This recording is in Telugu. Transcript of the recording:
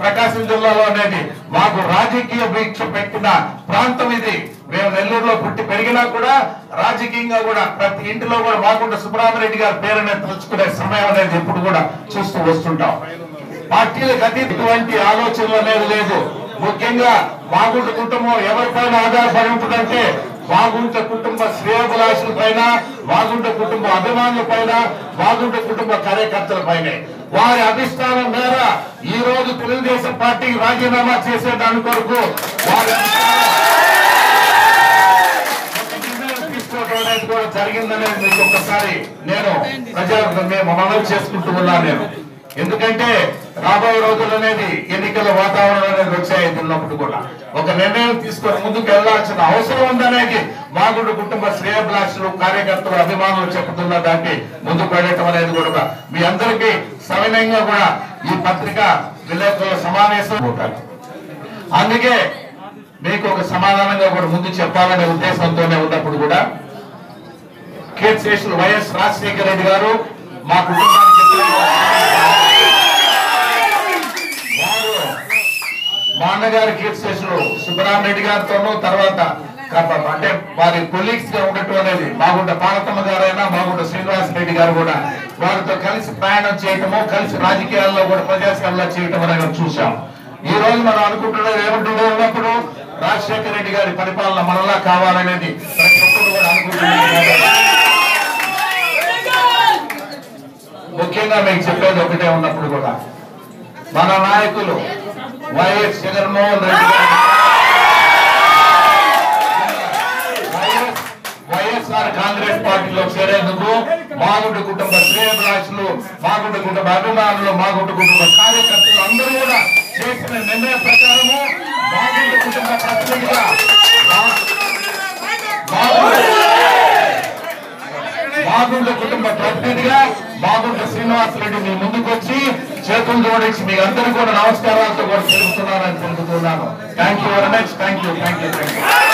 ప్రకాశం జిల్లాలో అనేది మాకు రాజకీయ వీక్ష పెట్టిన ప్రాంతం ఇది. మేము నెల్లూరులో పుట్టి పెరిగినా కూడా రాజకీయంగా కూడా ప్రతి ఇంటిలో కూడా మాగుంట సుబ్రహ్మరెడ్డి గారి పేరునే తలుచుకునే సమయం అనేది ఎప్పుడు కూడా చూస్తూ వస్తుంటాం. పార్టీలకు అతీతటువంటి ఆలోచనలు అనేది లేదు. ముఖ్యంగా మాగుంట కుటుంబం ఎవరిపైన ఆధారపడి ఉంటుందంటే బాగుంట కుటుంబ శ్రేయోభిలాషుల పైన బాగుంట కుటుంబ అభిమానుల పైన మాగుంట కుటుంబ కార్యకర్తల పైన వారి అధిష్టానం మేర ఈ తెలుగుదేశం పార్టీకి రాజీనామా చేసే దాని కొరకు తీసుకోవడం కూడా జరిగిందనేది మీకు ఒక్కసారి నేను ప్రజలకు మేము మనవి చేసుకుంటూ ఉన్నాను నేను. ఎందుకంటే రాబోయే రోజులు అనేది ఎన్నికల వాతావరణం అనేది వచ్చాయి ఉన్నప్పుడు కూడా ఒక నిర్ణయం తీసుకొని ముందుకు వెళ్ళాల్సిన అవసరం ఉందనేది మాగుడు కుటుంబ శ్రేయభిలాషులు కార్యకర్తలు అభిమానులు చెప్తున్న దాన్ని ముందుకు వెళ్ళటం అనేది కూడా మీ అందరికీ సవినయంగా కూడా ఈ పత్రిక విలేకరుల సమావేశం ఉంటారు. అందుకే మీకు ఒక సమాధానంగా కూడా ముందు చెప్పాలనే ఉద్దేశంతోనే ఉన్నప్పుడు కూడా కీర్తిశేషులు వైఎస్ రాజశేఖర రెడ్డి గారు మా కుటుంబానికి వారు మా అన్నగారి కీర్తిశేషులు సుబ్బరామరెడ్డి గారితోనూ తర్వాత కప్ప- అంటే వారి కొలీగ్స్గా ఉండటం అనేది మాగుంట పార్వతమ్మ గారైనా మాగుంట శ్రీనివాస రెడ్డి గారు కూడా వారితో కలిసి ప్రయాణం చేయటము కలిసి రాజకీయాల్లో కూడా ప్రజాసేవలో చేయటం అనేది చూసాం ఈ రోజు మనం అనుకుంటున్నది ఏమంటుందో ఉన్నప్పుడు రాజశేఖర రెడ్డి గారి పరిపాలన మనలా కావాలనేది ప్రతి ఒక్కరు కూడా అనుకుంటున్నారు. ముఖ్యంగా మీకు చెప్పేది ఒకటే ఉన్నప్పుడు కూడా మన నాయకులు వైఎస్ జగన్మోహన్ రెడ్డి గారు పార్టీలో చేరేందుకు మాగుంట కుటుంబ శ్రేయభిలాషులు మాగుంట కుటుంబ అభిమానులు మాగుంట కుటుంబ కార్యకర్తలు అందరూ కూడా చేసిన నిర్ణయ ప్రకారము మాగుంట కుటుంబ ప్రతినిధిగా మాగుంట కుటుంబ ప్రతినిధిగా మాగుంట శ్రీనివాసరెడ్డి మీ ముందుకు వచ్చి చేతులు జోడించి మీ అందరూ కూడా నమస్కారాలతో కూడా తెలుపుతున్నారని తెలుపుతున్నాను. Thank you very much thank you thank you thank you